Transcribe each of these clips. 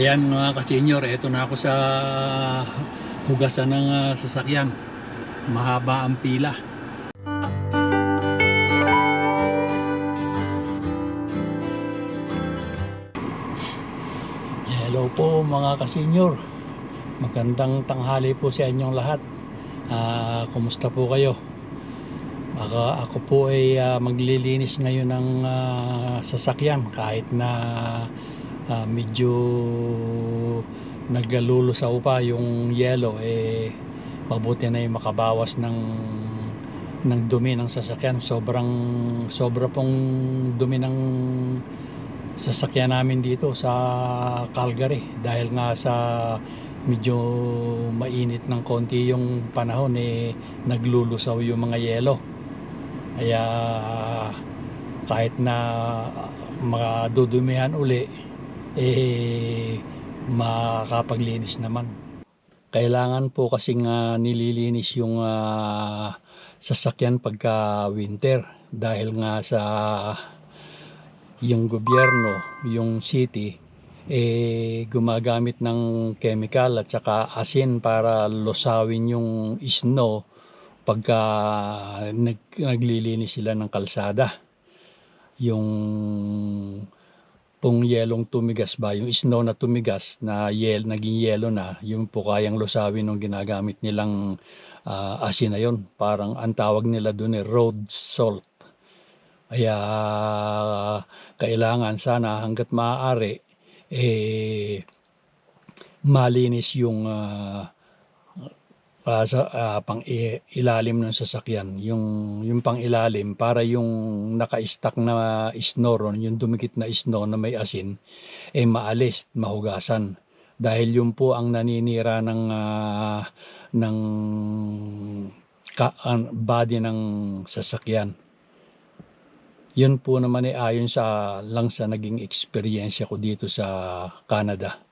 Ayan mga ka-senior, eto na ako sa hugasan ng ah, sasakyan. Mahaba ang pila. Hello po mga ka-senior. Magandang tanghali po sa inyong lahat. Ah, kumusta po kayo? Ako, ako po ay ah, maglilinis ngayon ng ah, sasakyan kahit na ah, medyo naglalulusaw pa yung yellow eh mabuti na yung makabawas ng ng dumi ng sasakyan. Sobrang sobra pong dumi ng sasakyan namin dito sa Calgary. Dahil nga sa medyo mainit ng konti yung panahon eh naglulusaw yung mga yelo. Kaya kahit na makadudumihan uli eh makapaglinis naman kailangan po kasing ah, nililinis yung ah, sasakyan pagka winter dahil nga sa yung gobyerno, yung city eh gumagamit ng chemical at saka asin para lusawin yung snow pagka nag, naglilinis sila ng kalsada. Yung pong yelong tumigas ba, yung snow na tumigas na yel, naging yelo na, yung po kayang lusawin ng ginagamit nilang ah, asin na yun. Parang ang tawag nila doon eh, road salt. Kaya kailangan sana hanggat maaari eh malinis yung ah, ah, sa ah, pang ilalim ng sasakyan. Yung yung pang ilalim para yung naka-stack na snow ron yung dumikit na snow na may asin eh maalis mahugasan. Dahil yun po ang naninira ng ah, ng ka, an- body ng sasakyan. Yun po naman ay ayon sa lang sa naging experience ko dito sa Canada.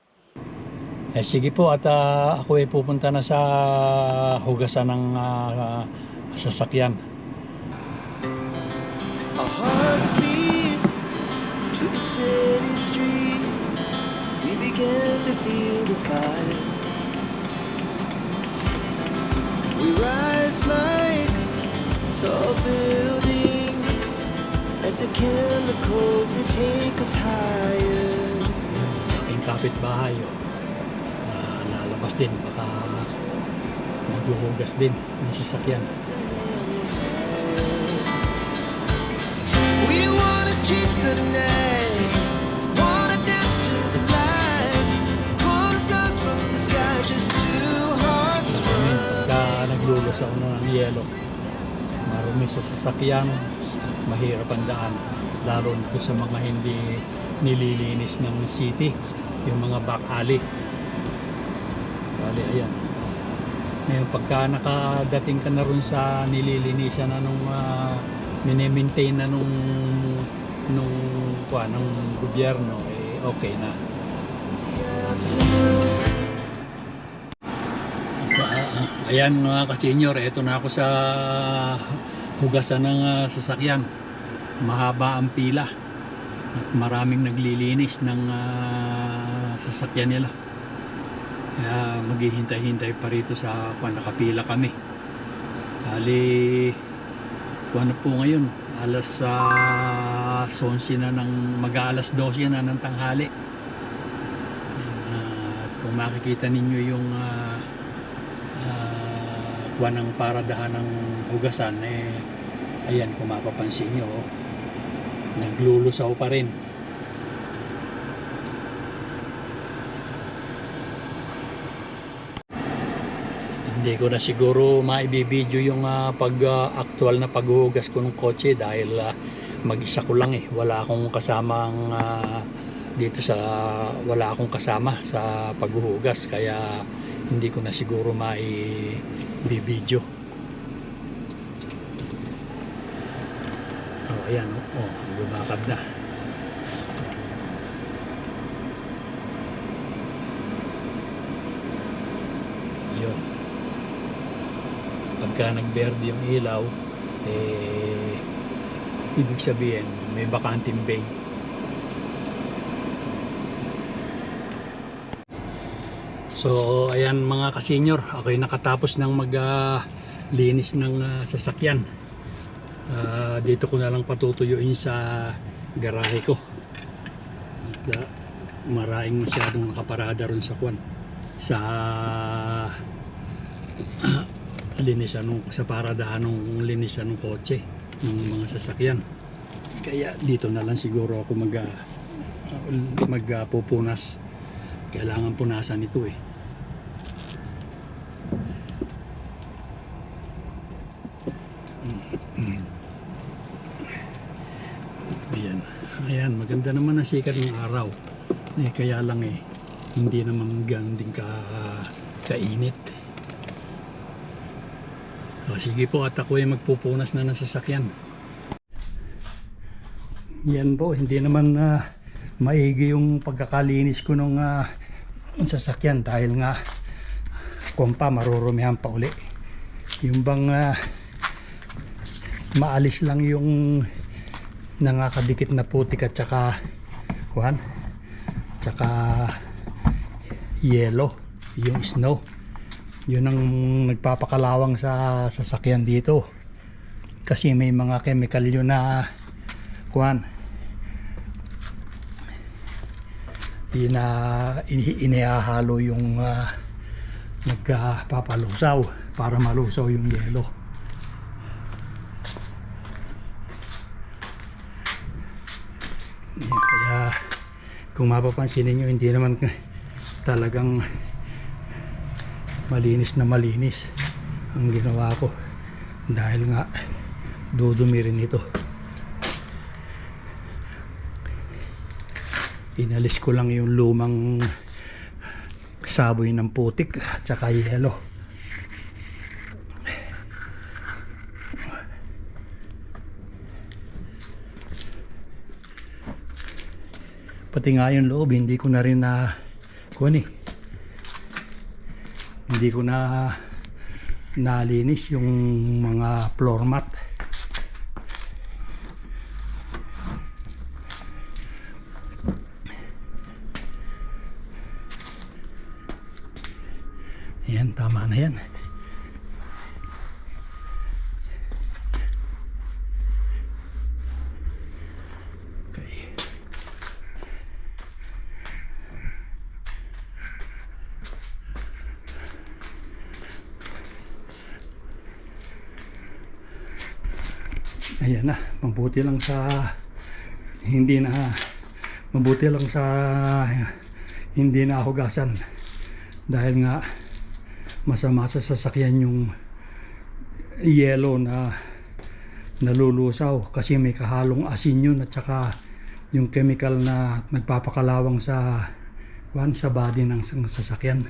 Eh sige po at ah, ako ay pupunta na sa hugasan ng ah, sasakyan. Our hearts beat to the city streets. We began to feel the fire. We rise like tall buildings as the chemicals they take us higher. Aking kapitbahay oh. Din baka maghuhugas din ng sasakyan. We wanna chase the night, wanna dance to the light, pull stars from the sky, just two hearts run. pagka naglulusaw na ng yelo, marumi sa sasakyan, mahirap ang daan. Lalo na sa mga hindi nililinis ng city, yung mga back alley. Bali, ayan. Ngayon, pagka nakadating ka na rin sa nililinisan na nung uh, minimaintain na nung nung kwa, nung gobyerno, eh, okay na. Ah, ayan mga ka-senior, eto na ako sa hugasan ng ah, sasakyan. Mahaba ang pila at maraming naglilinis ng ah, sasakyan nila. Kaya maghihintay-hintay pa rito sa kung nakapila kami. Bali, ano po ngayon, alas sa 11 na ng, mag-aalas 12 na ng tanghali. Ah, at kung makikita ninyo yung ah, uh, kuha paradahan ng hugasan eh ayan kung mapapansin nyo oh, naglulusaw pa rin hindi ko na siguro maibibideo yung ah, pag ah, actual na paghuhugas ko ng kotse dahil ah, mag-isa ko lang eh wala akong kasamang ah, dito sa wala akong kasama sa paghuhugas kaya hindi ko na siguro mai-video. Oh, ayan oh, oh lumakad na. Yun. Pagka nagberde yung ilaw, eh, ibig sabihin may bakanting bay. So ayan mga kasenyor, ako'y nakatapos ng maglinis ng ah, sasakyan. Ah, dito ko na lang patutuyuin sa garahe ko. At ah, maraming masyadong nakaparada ron sa kwan. Sa linisan ng sa paradahan ng linisan ng kotse ng mga sasakyan. Kaya dito na lang siguro ako mag ah, magpupunas. Kailangan punasan ito eh. Ayan. Ayan, maganda naman ang sikat ng araw. Eh, kaya lang eh, hindi naman ganun din ka, kainit. Sige po, at ako ay magpupunas na ng sasakyan. Yan po, hindi naman ah, maigi yung pagkakalinis ko ng sasakyan dahil nga kung pa marurumihan pa uli. Yung bang ah, maalis lang yung nangakadikit na putik at saka kuhan tsaka yellow yung snow yun ang nagpapakalawang sa sasakyan dito. Kasi may mga chemical yun na kuhan ina ini, inihahalo yung uh, nagpapalusaw para malusaw yung yelo. Kaya kung mapapansin ninyo hindi naman talagang malinis na malinis ang ginawa ko. Dahil nga dudumi rin ito. Inalis ko lang yung lumang saboy ng putik at saka yelo. Pati nga yung loob hindi ko na rin na eh hindi ko na nalinis yung mga floor mat Ayan, tama na yan. Okay. Ayan na, mabuti lang sa hindi na mabuti lang sa hindi na hugasan. Dahil nga masama sa sasakyan yung yellow na nalulusaw. Kasi may kahalong asin yun at saka yung chemical na nagpapakalawang sa kwan sa body ng sasakyan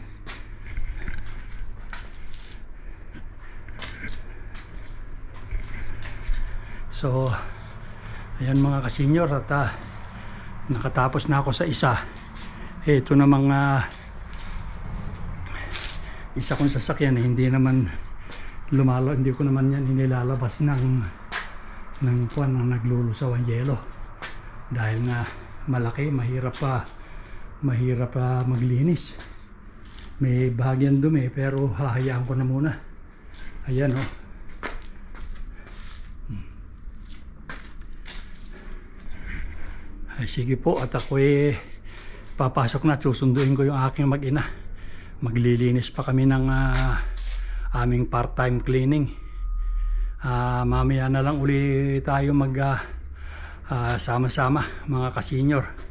so ayan mga kasenyor at ah, nakatapos na ako sa isa. Ito na mga isa kong sasakyan eh, hindi naman lumalo hindi ko naman yan inilalabas ng ng kuan ng naglulusaw ang yelo. Dahil nga malaki mahirap pa mahirap pa maglinis. May bahagyan dumi pero hahayaan ko na muna. Ayan oh ay sige po at ako eh papasok na at susunduin ko yung aking mag-ina maglilinis pa kami ng ah, aming part-time cleaning. Ah, mamaya na lang uli tayo mag ah, sama-sama mga kasenyor.